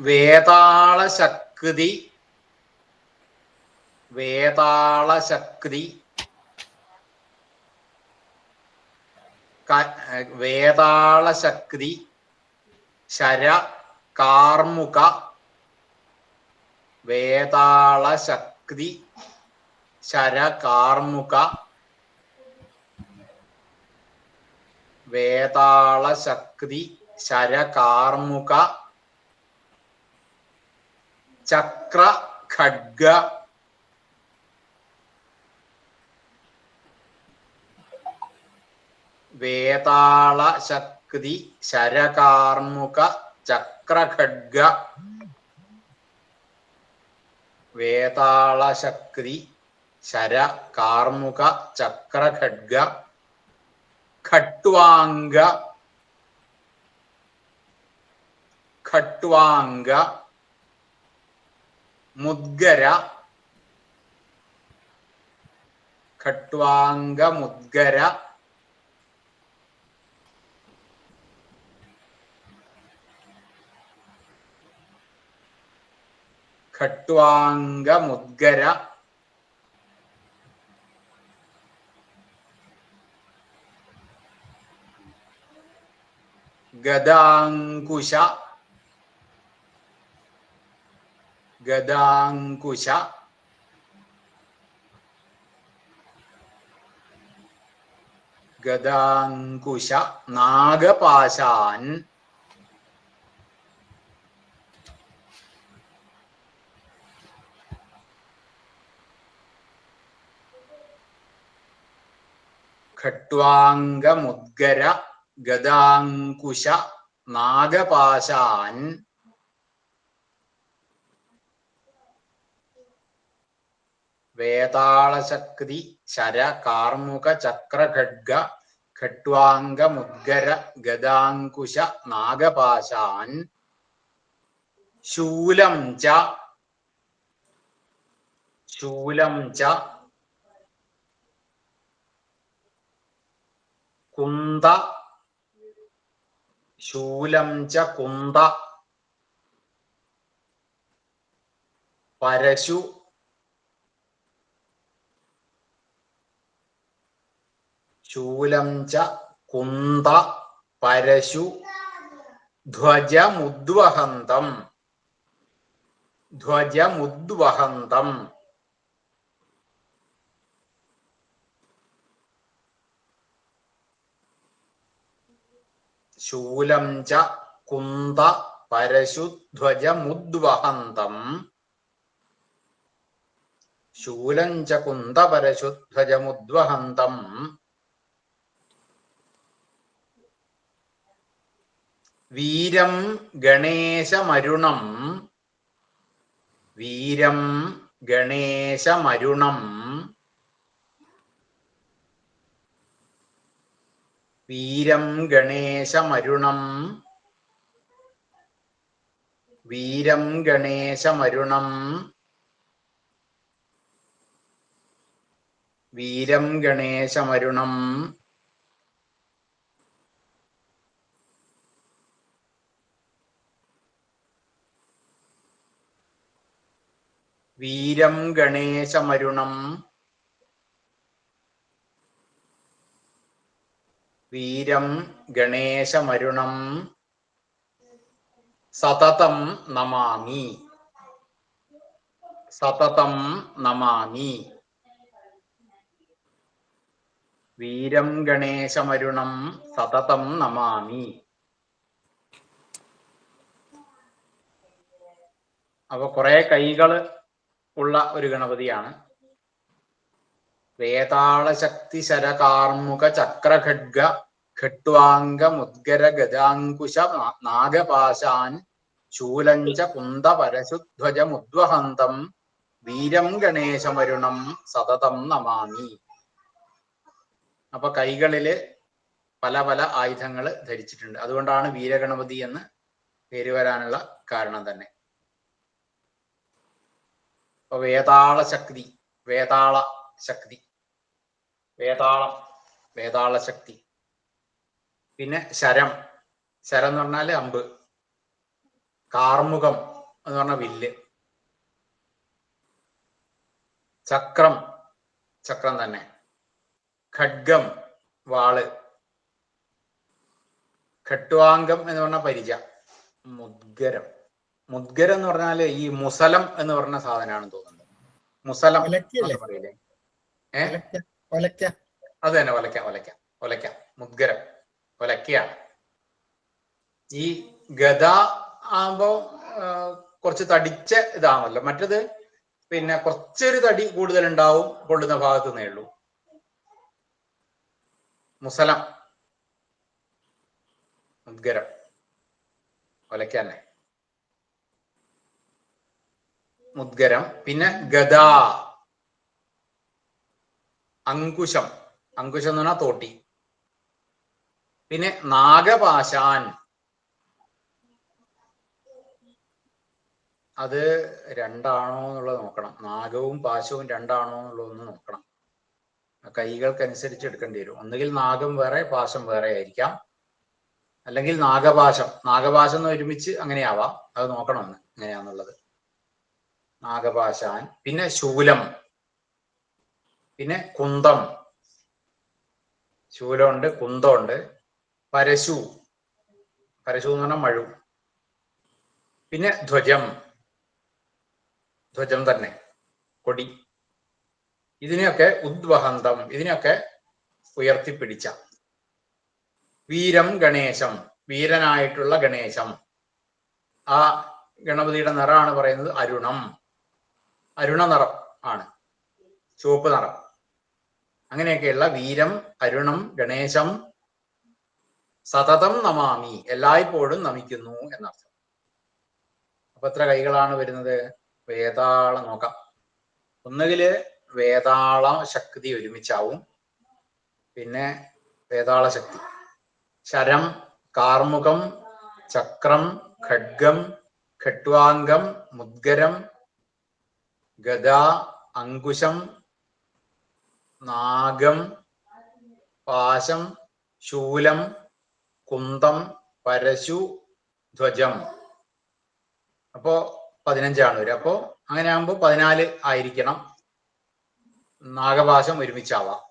വേതാള ശക്തി വേതാള ശക്തി വേതാള ശക്തി ശര കാർമുക വേതാള ശക്തി ശര കാർമുക വേതാള ശക്തി ശര കാർമുക ചക്ര ഖഡ്ഗ. വേതാള ശക്തി ശരകാർമുക ചക്രഖഡ്ഗ വേതാള ശക്തി ശര കാർമുക ചക്രഖഡ്ഗ ഖട്വാംഗ ഖട്വാംഗ മുദ്ഗര. ഖട്വാംഗ മുദ്ഗര. ഖട്വാംഗ മുദ്ഗര. ഗദാങ്കുശ ഗദാങ്കുശ. ഗതാങ്കുശ നാഗപാശാൻ. ഖട്വാംഗമുദ്ഗര ഗതാങ്കുശ നാഗപാശാൻ. വേതാളശക്തി ശര കാർമുക ചക്രഖഡ്ഗ ഖട്വാംഗമുദ്ഗര ഗദാങ്കുശ നാഗപാശാൻ ശൂലം ച ശൂലം ച കുന്ത ശൂലം ച കുന്ത പരശു ശൂലം ച കുന്ത പരശു ധ്വജമുദ്വഹന്തം. ധ്വജമുദ്വഹന്തം. ശൂലം ച കുന്ത പരശുധ്വജമുദ്വഹന്തം ശൂലം ച കുന്ത പരശുധ്വജമുദ്വഹന്തം വീരം ഗണേശമരുണം. വീരം ഗണേശമരുണം. വീരം ഗണേശമരുണം. വീരം ഗണേശമരുണം. വീരം ഗണേശമരുണം. വീരം ഗണേശമരുണം. വീരം ഗണേശമരുണം. സതതം നമാമി. സതതം നമാമി. വീരം ഗണേശമരുണം സതതം നമാമി. അപ്പൊ കുറെ കൈകൾ ഉള്ള ഒരു ഗണപതിയാണ്. വേതാളശക്തി ശരകാർമുക ചക്രഖഡ്ഗ ഖട്വാംഗ മുദ്ഗര ഗജാങ്കുശ നാഗപാശാൻ ശൂലഞ്ച കുന്ത പരശുധ്വജ മുദ്വഹന്തം വീരം ഗണേശമരുണം സതതം നമാമി. അപ്പൊ കൈകളിൽ പല പല ആയുധങ്ങൾ ധരിച്ചിട്ടുണ്ട്. അതുകൊണ്ടാണ് വീരഗണപതി എന്ന് പേര് വരാനുള്ള കാരണം തന്നെ. വേതാള ശക്തി വേതാള ശക്തി. വേതാളം വേതാള ശക്തി. പിന്നെ ശരം. ശരം എന്ന് പറഞ്ഞാൽ അമ്പ്. കാർമുകം എന്ന് പറഞ്ഞ വില്ല്. ചക്രം ചക്രം തന്നെ. ഖഡ്ഗം വാൾ. ഖട്വാംഗം എന്ന് പറഞ്ഞ പരിച. മുദ്ഗരം. മുദ്ഗരം എന്ന് പറഞ്ഞാൽ ഈ മുസലം എന്ന് പറഞ്ഞ സാധനമാണ് തോന്നുന്നത് മുസലം പറയില്ലേ അത് തന്നെ ഒലക്ക ഒലക്ക ഒലക്ക മുദ്ഗരം ഒലക്കയാണ് ഈ ഗത ആകുമ്പോ കുറച്ച് തടിച്ച ഇതാണല്ലോ. മറ്റത്? പിന്നെ കുറച്ചൊരു തടി കൂടുതൽ ഉണ്ടാവും കൊള്ളുന്ന ഭാഗത്ത് നിന്നേ ഉള്ളൂ. മുസലം. മുദ്ഗരം. ഒലക്ക തന്നെ. മുദ്ഗരം പിന്നെ ഗദ. അങ്കുശം. അങ്കുശം എന്ന് പറഞ്ഞാൽ തോട്ടി. പിന്നെ നാഗപാശാൻ. അത് രണ്ടാണോ എന്നുള്ളത് നോക്കണം. നാഗവും പാശവും രണ്ടാണോ എന്നുള്ളതൊന്ന് നോക്കണം. കൈകൾക്കനുസരിച്ച് എടുക്കേണ്ടി വരും. ഒന്നുകിൽ നാഗം വേറെ പാശം വേറെ ആയിരിക്കാം. അല്ലെങ്കിൽ നാഗപാശം. നാഗപാശം എന്ന് ഒരുമിച്ച് അങ്ങനെയാവാം. അത് നോക്കണം ഒന്ന്. എങ്ങനെയാന്നുള്ളത്. നാഗപാശാൻ പിന്നെ ശൂലം പിന്നെ കുന്തം. ശൂലമുണ്ട് കുന്തമുണ്ട്. പരശു പരശു എന്ന് പറഞ്ഞാൽ മഴു. പിന്നെ ധ്വജം ധ്വജം തന്നെ കൊടി. ഇതിനെയൊക്കെ ഉദ്വഹന്തം ഇതിനെയൊക്കെ ഉയർത്തിപ്പിടിച്ച. വീരം ഗണേശം വീരനായിട്ടുള്ള ഗണേശം. ആ ഗണപതിയുടെ നിറമാണ് പറയുന്നത് അരുണം. അരുണ നിറം ആണ്. ചുവപ്പ് നിറം. അങ്ങനെയൊക്കെയുള്ള വീരം അരുണം ഗണേശം സതതം നമാമി എല്ലായ്പ്പോഴും നമിക്കുന്നു എന്നർത്ഥം. അപ്പൊ എത്ര കൈകളാണ് വരുന്നത്? വേതാളം നോക്കാം. ഒന്നുകിൽ വേതാള ശക്തി ഒരുമിച്ചാവും. പിന്നെ വേതാള ശക്തി. ശരം കാർമുകം ചക്രം ഖഡ്ഗം ഖട്വാംഗം മുദ്ഗരം ഗദ അങ്കുശം നാഗം പാശം ശൂലം കുന്തം പരശു ധ്വജം. അപ്പോ പതിനഞ്ചാണ് വരിക. അപ്പോ അങ്ങനെ ആകുമ്പോൾ പതിനാല് ആയിരിക്കണം. നാഗപാശം ഒരുമിച്ചാവാം.